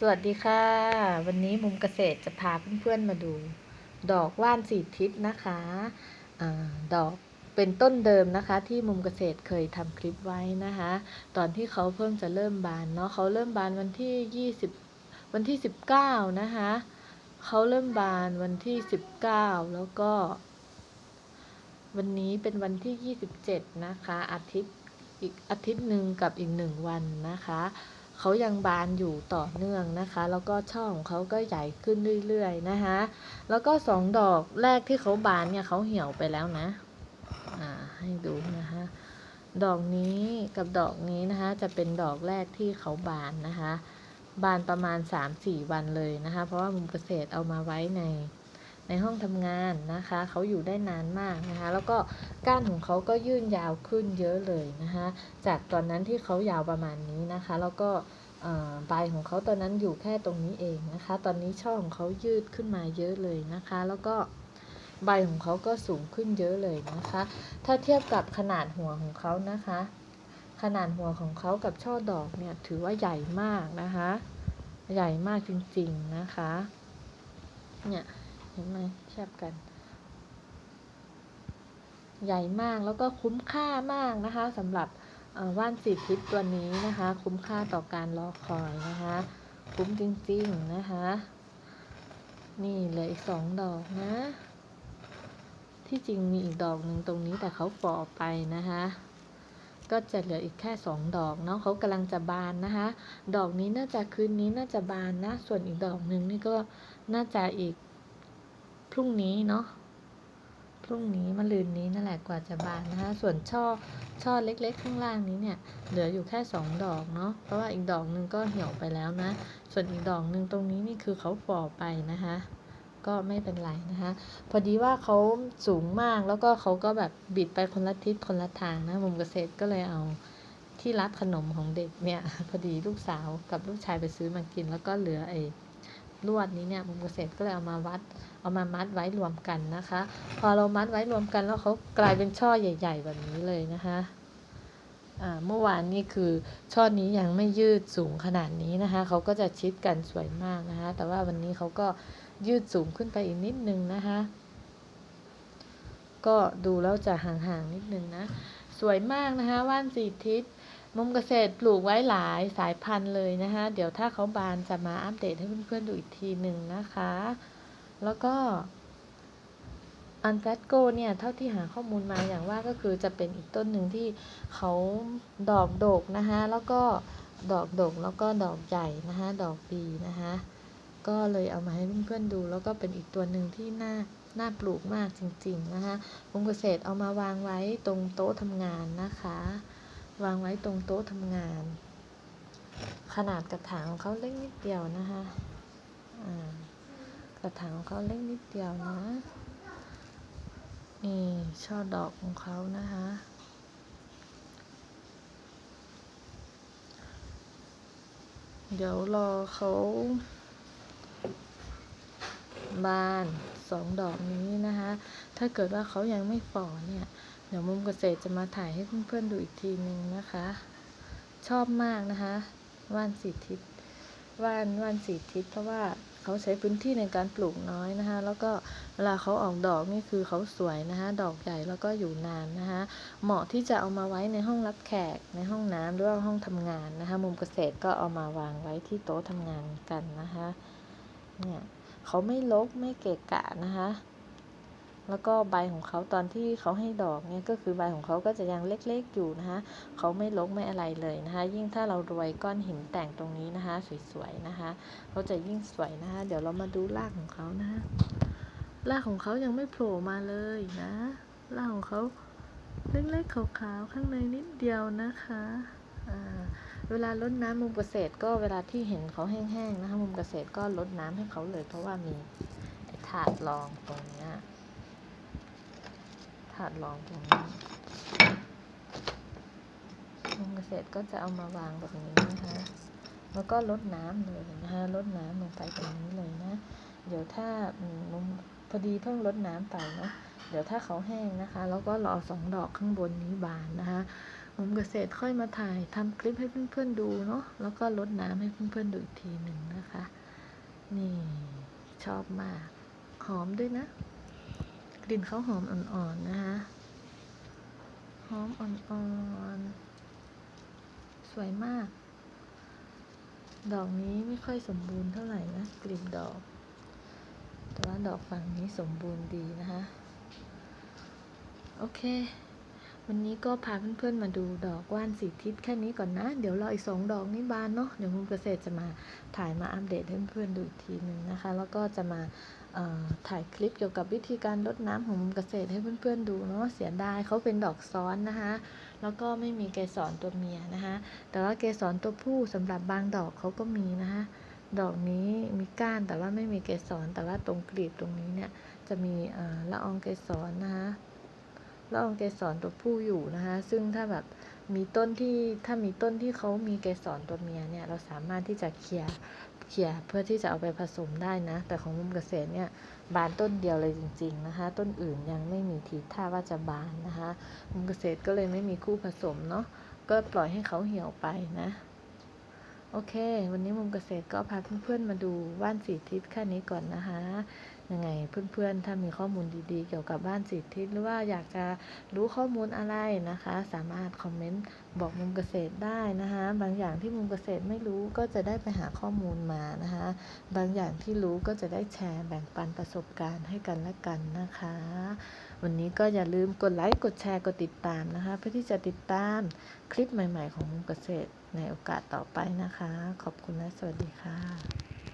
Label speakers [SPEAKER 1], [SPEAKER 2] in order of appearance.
[SPEAKER 1] สวัสดีค่ะ วันนี้มุมเกษตรจะพาเพื่อนๆมาดู ดอกว่านสีทิศนะคะอดอกเป็นต้นเดิมนะคะ ที่มุมเกษตรเคยทำคลิปไว้นะคะ ตอนที่เขาเพิ่งจะเริ่มบานเนาะเขาเริ่มบานวันที่ 20 วันที่ 19 นะคะเขาเริ่มบานวันที่ 19 แล้วก็ วันนี้เป็นวันที่ 27 นะคะ อาทิตย์อีกอาทิตย์หนึ่งกับอีกหนึ่งวันนะคะ เขายังบานอยู่ต่อเนื่องนะคะ แล้วก็ช่อของเขาก็ใหญ่ขึ้นเรื่อยๆนะคะ แล้วก็สองดอกแรกที่เขาบานเนี่ยเขาเหี่ยวไปแล้วนะอ่าให้ดูนะคะดอกนี้กับดอกนี้นะคะ จะเป็นดอกแรกที่เขาบานนะคะ บานประมาณ 3-4 วันเลยนะคะ เพราะว่ามุมเกษตรเอามาไว้ใน ในห้องทำงานนะคะ เขาอยู่ได้นานมากนะคะ แล้วก็ก้านของเขาก็ยื่นยาวขึ้นเยอะเลยนะคะ จากตอนนั้นที่เขายาวประมาณนี้นะคะ แล้วก็ใบของเขาตอนนั้นอยู่แค่ตรงนี้เองนะคะ ตอนนี้ช่อของเขายืดขึ้นมาเยอะเลยนะคะ แล้วก็ใบของเขาก็สูงขึ้นเยอะเลยนะคะ ถ้าเทียบกับขนาดหัวของเขานะคะ ขนาดหัวของเขากับช่อดอกเนี่ยถือว่าใหญ่มากนะคะ ใหญ่มากจริงๆนะคะ เนี่ย เห็นไหมแชบกัน ใหญ่มากแล้วก็คุ้มค่ามากนะคะสำหรับว่านสีทิศตัวนี้นะคะ คุ้มค่าต่อการรอคอยนะคะ คุ้มจริงๆนะคะ นี่เหลืออีกสองดอกนะ ที่จริงมีอีกดอกหนึ่งตรงนี้แต่เขาฝ่อไปนะคะก็จะเหลืออีกแค่สองดอกเนาะเขากำลังจะบานนะคะ ดอกนี้น่าจะคืนนี้น่าจะบานนะ ส่วนอีกดอกหนึ่งนี่ก็น่าจะอีก รุ่งนี้เนาะพรุ่งนี้มะรืนนี้นั่นแหละกว่าจะบานนะคะ ส่วนช่อช่อเล็กๆ ข้างล่างนี้เนี่ยเหลืออยู่แค่สองดอกเนาะเพราะว่าอีกดอกหนึ่งก็เหี่ยวไปแล้วนะ ส่วนอีกดอกหนึ่งตรงนี้นี่คือเขาฝ่อไปนะคะ ก็ไม่เป็นไรนะคะ พอดีว่าเขาสูงมากแล้วก็เขาก็แบบบิดไปคนละทิศคนละทางนะมุมเกษตรก็เลยเอาที่รับขนมของเด็กเนี่ย พอดีลูกสาวกับลูกชายไปซื้อมากิน แล้วก็เหลือไอ้ ลวดนี้เนี่ยมุมเกษตรก็เลยเอามาวัด เอามามัดไว้รวมกันนะคะ พอเรามัดไว้รวมกันแล้วเขากลายเป็นช่อใหญ่ ๆ แบบนี้เลยนะคะเมื่อวานนี้คือช่อนี้ยังไม่ยืดสูงขนาดนี้นะคะเขาก็จะชิดกันสวยมากนะคะแต่ว่าวันนี้เขาก็ยืดสูงขึ้นไปอีกนิดนึงนะคะก็ดูแล้วจะห่างๆนิดนึงนะ สวยมากนะคะว่านสีทิศ มุมเกษตรปลูกไว้หลายสายพันธุ์เลยนะคะ เดี๋ยวถ้าเขาบานจะมาอัปเดตให้เพื่อนๆดูอีกทีหนึ่งนะคะ แล้วก็อันแฟตโกเนี่ย เท่าที่หาข้อมูลมาอย่างว่าก็คือจะเป็นอีกต้นหนึ่งที่เขาดอกโดกนะคะแล้วก็ดอกดกแล้วก็ดอกใหญ่นะคะดอกดีนะคะก็เลยเอามาให้เพื่อนๆดู แล้วก็เป็นอีกตัวหนึ่งที่น่าน่าปลูกมากจริงๆนะคะวงเกษตรเอามาวางไว้ตรงโต๊ะทำงานนะคะ วางไว้ตรงโต๊ะทำงาน ขนาดกระถางของเขาเล็กนิดเดียวนะคะกระถางของเขาเล็กนิดเดียวนะ นี่ช่อดอกของเขานะคะเดี๋ยวรอเขาบานสองดอกนี้นะคะ ถ้าเกิดว่าเขายังไม่ฝ่อเนี่ย เดี๋ยวมุมเกษตรจะมาถ่ายให้เพื่อนๆดูอีกทีนึงนะคะ ชอบมากนะคะ ว่านสีทิศว่านว่านสีทิศเพราะว่าเขาใช้พื้นที่ในการปลูกน้อยนะคะ แล้วก็เวลาเขาออกดอกนี่คือเขาสวยนะคะดอกใหญ่แล้วก็อยู่นานนะคะเหมาะที่จะเอามาไว้ในห้องรับแขกในห้องน้ำหรือว่าห้องทำงานนะคะ มุมเกษตรก็เอามาวางไว้ที่โต๊ะทำงานกันนะคะเนี่ยเขาไม่ลกไม่เกะกะนะคะ แล้วก็ใบของเขาตอนที่เขาให้ดอกเนี่ยก็คือใบของเขาก็จะยังเล็กๆอยู่นะคะเขาไม่ลกไม่อะไรเลยนะคะ ยิ่งถ้าเราโรยก้อนหินแต่งตรงนี้นะคะ สวยๆนะคะเขาจะยิ่งสวยนะคะ เดี๋ยวเรามาดูรากของเขานะคะรากของเขายังไม่โผล่มาเลยนะรากของเขาเล็กๆขาวๆข้างในนิดเดียวนะคะเวลาลดน้ำมุมเกษตรก็เวลาที่เห็นเขาแห้งๆนะคะมุมเกษตรก็ลดน้ำให้เขาเลยเพราะว่ามีถาดรองตรงนี้ ถาดรองตรงนี้ลงเกษตรก็จะเอามาวางแบบนี้นะคะ แล้วก็ลดน้ำเลยนะคะลดน้ำลงไปตรงนี้เลยนะ เดี๋ยวถ้าพอดีเพิ่งลดน้ำไปเนาะ เดี๋ยวถ้าเขาแห้งนะคะ แล้วก็รอสองดอกข้างบนนี้บานนะคะมุมเกษตรค่อยมาถ่ายทำคลิปให้เพื่อนๆดูเนาะ แล้วก็ลดน้ำให้เพื่อนๆดูอีกทีหนึ่งนะคะ นี่ชอบมาก หอมด้วยนะ กลิ่นเขาหอมอ่อนๆนะคะหอมอ่อนๆ สวยมาก ดอกนี้ไม่ค่อยสมบูรณ์เท่าไหร่นะ กลิ่นดอก แต่ว่าดอกฝั่งนี้สมบูรณ์ดีนะคะ โอเค วันนี้ก็พาเพื่อนๆมาดูดอกว่านสีทิศแค่นี้ก่อนนะ เดี๋ยวรออีกสองดอกนี้บานเนาะเดี๋ยวมุมเกษตรจะมาถ่ายมาอัปเดตให้เพื่อนๆดูอีกทีหนึ่งนะคะ แล้วก็จะมาถ่ายคลิปเกี่ยวกับวิธีการรดน้ำของมุมเกษตรให้เพื่อนๆดูเนาะเสียดายเขาเป็นดอกซ้อนนะคะ แล้วก็ไม่มีเกสรตัวเมียนะคะ แต่ว่าเกสรตัวผู้สำหรับบางดอกเขาก็มีนะคะดอกนี้มีก้านแต่ว่าไม่มีเกสรแต่ว่าตรงกลีบตรงนี้เนี่ยจะมีละอองเกสรนะคะ ละอองเกสรตัวผู้อยู่นะคะ ซึ่งถ้าแบบมีต้นที่ถ้ามีต้นที่เขามีเกสรตัวเมียเนี่ย เราสามารถที่จะเคลียร์เคลียร์เพื่อที่จะเอาไปผสมได้นะ แต่ของมุมเกษตรเนี่ยบานต้นเดียวเลยจริง ๆนะคะ ต้นอื่นยังไม่มีทีท่าว่าจะบานนะคะมุมเกษตรก็เลยไม่มีคู่ผสมเนาะก็ปล่อยให้เขาเหี่ยวไปนะ โอเค วันนี้มุมเกษตรก็พาเพื่อนๆมาดูบ้านสีทิศแค่นี้ก่อนนะคะ ยังไงเพื่อนๆ ถ้ามีข้อมูลดีๆ เกี่ยวกับบ้านสีทิศหรือว่าอยากจะรู้ข้อมูลอะไรนะคะ สามารถคอมเมนต์บอกมุมเกษตรได้นะคะ บางอย่างที่มุมเกษตรไม่รู้ก็จะได้ไปหาข้อมูลมานะคะ บางอย่างที่รู้ก็จะได้แชร์แบ่งปันประสบการณ์ให้กันและกันนะคะ วันนี้ก็อย่าลืมกดไลค์กดแชร์กดติดตามนะคะ เพื่อที่จะติดตามคลิปใหม่ ๆ ของมุมเกษตรในโอกาสต่อไปนะคะ ขอบคุณและสวัสดีค่ะ